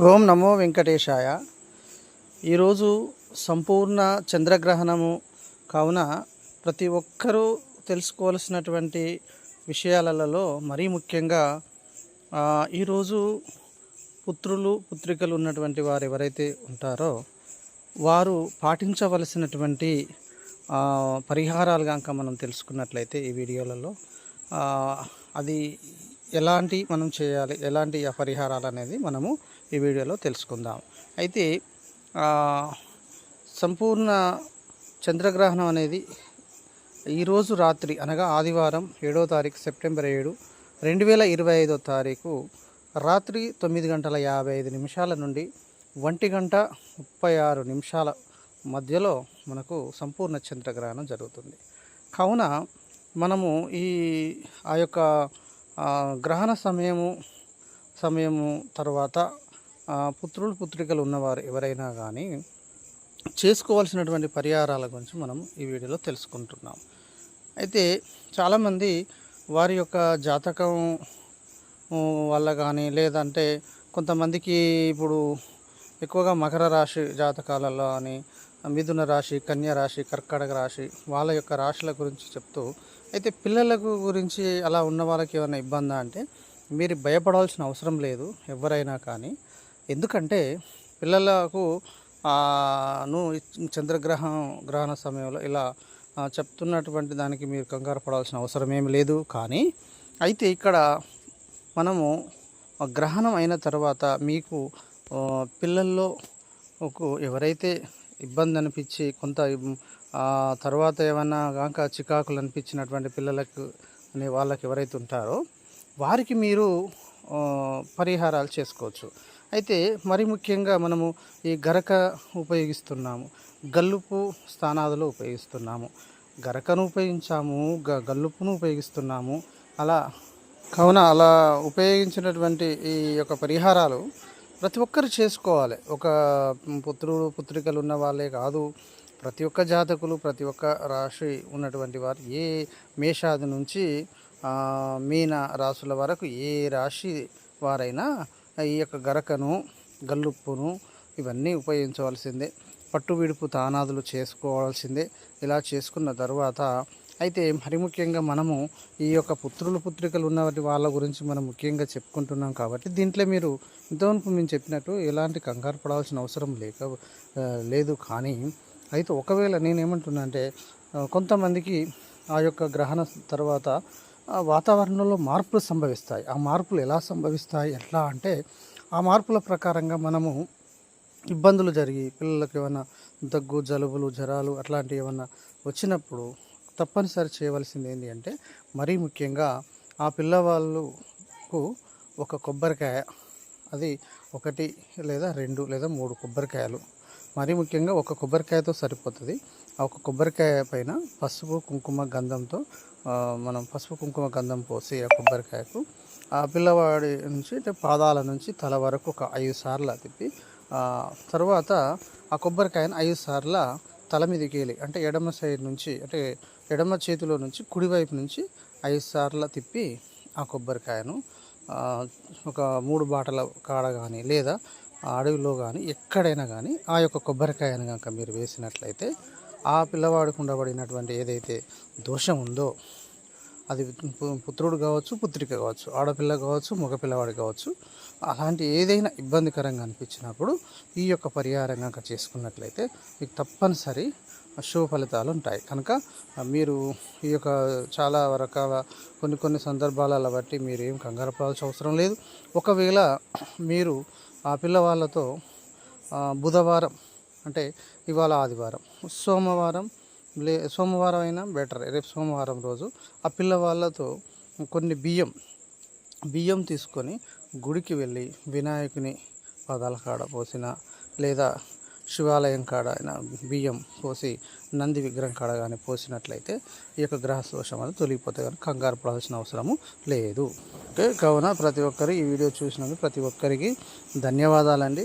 ఓం నమో వెంకటేశాయ. ఈరోజు సంపూర్ణ చంద్రగ్రహణము కావున ప్రతి ఒక్కరూ తెలుసుకోవాల్సినటువంటి విషయాలలో మరీ ముఖ్యంగా ఈరోజు పుత్రులు పుత్రికలు ఉన్నటువంటి వారు ఎవరైతే ఉంటారో వారు పాటించవలసినటువంటి పరిహారాలు కనుక మనం తెలుసుకున్నట్లయితే ఈ వీడియోలలో అది ఎలాంటి మనం చేయాలి ఎలాంటి ఆ పరిహారాలు అనేది మనము ఈ వీడియోలో తెలుసుకుందాం. అయితే సంపూర్ణ చంద్రగ్రహణం అనేది ఈరోజు రాత్రి అనగా ఆదివారం ఏడో తారీఖు సెప్టెంబర్ ఏడు రెండు వేల ఇరవై ఐదో తారీఖు రాత్రి తొమ్మిది గంటల యాభై ఐదు నిమిషాల నుండి ఒంటి గంట ముప్పై ఆరు నిమిషాల మధ్యలో మనకు సంపూర్ణ చంద్రగ్రహణం జరుగుతుంది. కావున మనము ఈ ఆ యొక్క గ్రహణ సమయము సమయము తర్వాత పుత్రులు పుత్రికలు ఉన్నవారు ఎవరైనా కానీ చేసుకోవాల్సినటువంటి పరిహారాల గురించి మనం ఈ వీడియోలో తెలుసుకుంటున్నాం. అయితే చాలామంది వారి యొక్క జాతకం వల్ల కానీ లేదంటే కొంతమందికి ఇప్పుడు ఎక్కువగా మకర రాశి జాతకాలలో అని మిథున రాశి కన్యా రాశి కర్కాటక రాశి వాళ్ళ యొక్క రాశుల గురించి చెప్తూ అయితే పిల్లలకు గురించి అలా ఉన్న వాళ్ళకి ఏమైనా ఇబ్బందా అంటే మీరు భయపడాల్సిన అవసరం లేదు ఎవరైనా కానీ. ఎందుకంటే పిల్లలకు ను చంద్రగ్రహం గ్రహణ సమయంలో ఇలా చెప్తున్నటువంటి దానికి మీరు కంగారు పడాల్సిన అవసరం ఏమి లేదు. కానీ అయితే ఇక్కడ మనము గ్రహణం అయిన తర్వాత మీకు పిల్లల్లో ఒక ఎవరైతే ఇబ్బంది అనిపించి కొంత తర్వాత ఏమన్నా కాక చికాకులు అనిపించినటువంటి పిల్లలకు అనే వాళ్ళకి ఎవరైతే ఉంటారో వారికి మీరు పరిహారాలు చేసుకోవచ్చు. అయితే మరి ముఖ్యంగా మనము ఈ గరక ఉపయోగిస్తున్నాము. గల్లుపు స్థానాదులో ఉపయోగిస్తున్నాము. గరకను ఉపయోగించాము గ గల్లుపును ఉపయోగిస్తున్నాము. అలా కావున అలా ఉపయోగించినటువంటి ఈ యొక్క పరిహారాలు ప్రతి ఒక్కరు చేసుకోవాలి. ఒక పుత్రుడు పుత్రికలు ఉన్న వాళ్ళే కాదు ప్రతి ఒక్క జాతకులు ప్రతి ఒక్క రాశి ఉన్నటువంటి వారు ఏ మేషాది నుంచి మీన రాశుల వరకు ఏ రాశి వారైనా ఈ యొక్క గరకను గల్లుప్పును ఇవన్నీ ఉపయోగించవలసిందే. పట్టు విడుపు తానాదులు చేసుకోవాల్సిందే. ఇలా చేసుకున్న తర్వాత అయితే మరి ముఖ్యంగా మనము ఈ యొక్క పుత్రులు పుత్రికలు ఉన్నవాటి వాళ్ళ గురించి మనం ముఖ్యంగా చెప్పుకుంటున్నాం కాబట్టి దీంట్లో మీరు ఇంతవరకు మేము చెప్పినట్టు ఎలాంటి కంగారు పడాల్సిన అవసరం లేక లేదు కానీ అయితే ఒకవేళ నేనేమంటున్నా అంటే కొంతమందికి ఆ యొక్క గ్రహణ తర్వాత వాతావరణంలో మార్పులు సంభవిస్తాయి. ఆ మార్పులు ఎలా సంభవిస్తాయి? ఎట్లా అంటే ఆ మార్పుల ప్రకారంగా మనము ఇబ్బందులు జరిగి పిల్లలకు ఏమైనా దగ్గు జలుబులు జ్వరాలు అట్లాంటివి ఏమైనా వచ్చినప్పుడు తప్పనిసరి చేయవలసింది ఏంటి అంటే మరీ ముఖ్యంగా ఆ పిల్లవాళ్ళకు ఒక కొబ్బరికాయ అది ఒకటి లేదా రెండు లేదా మూడు కొబ్బరికాయలు. మరీ ముఖ్యంగా ఒక కొబ్బరికాయతో సరిపోతుంది. ఆ ఒక కొబ్బరికాయ పైన పసుపు కుంకుమ గంధంతో మనం పసుపు కుంకుమ గంధం పోసి ఆ కొబ్బరికాయకు ఆ పిల్లవాడి నుంచి అంటే పాదాల నుంచి తల వరకు ఒక ఐదు సార్లు తిప్పి తర్వాత ఆ కొబ్బరికాయను ఐదు సార్ల తల మీదకి వెళ్ళి అంటే ఎడమ సైడ్ నుంచి అంటే ఎడమ చేతిలో నుంచి కుడివైపు నుంచి ఐదు సార్లు తిప్పి ఆ కొబ్బరికాయను ఒక మూడు బాటల కాడ కానీ లేదా అడవిలో కానీ ఎక్కడైనా కానీ ఆ యొక్క కొబ్బరికాయను కనుక మీరు వేసినట్లయితే ఆ పిల్లవాడికి ఉండబడినటువంటి ఏదైతే దోషం ఉందో అది పుత్రుడు కావచ్చు పుత్రిక కావచ్చు ఆడపిల్ల కావచ్చు మగపిల్లవాడు కావచ్చు అలాంటి ఏదైనా ఇబ్బందికరంగా అనిపించినప్పుడు ఈ యొక్క పరిహారం కనుక చేసుకున్నట్లయితే మీకు తప్పనిసరి శుభ ఫలితాలు ఉంటాయి. కనుక మీరు ఈ యొక్క చాలా రకాల కొన్ని కొన్ని సందర్భాలలో బట్టి మీరు ఏం కంగారు పడాల్సిన అవసరం లేదు. ఒకవేళ మీరు ఆ పిల్లవాళ్ళతో బుధవారం అంటే ఇవాళ ఆదివారం సోమవారం లే సోమవారం అయినా బెటర్ రేపు సోమవారం రోజు ఆ పిల్లవాళ్ళతో కొన్ని బియ్యం బియ్యం తీసుకొని గుడికి వెళ్ళి వినాయకుని పాదాల కాడ పోసిన లేదా శివాలయం కాడ అయినా బియ్యం పోసి నంది విగ్రహం కాడ కానీ పోసినట్లయితే ఈ యొక్క గ్రహ దోషం అనేది తొలగిపోతే కానీ కంగారు పడాల్సిన అవసరము లేదు. ఓకే కావున ప్రతి ఒక్కరు ఈ వీడియో చూసినందుకు ప్రతి ఒక్కరికి ధన్యవాదాలండి.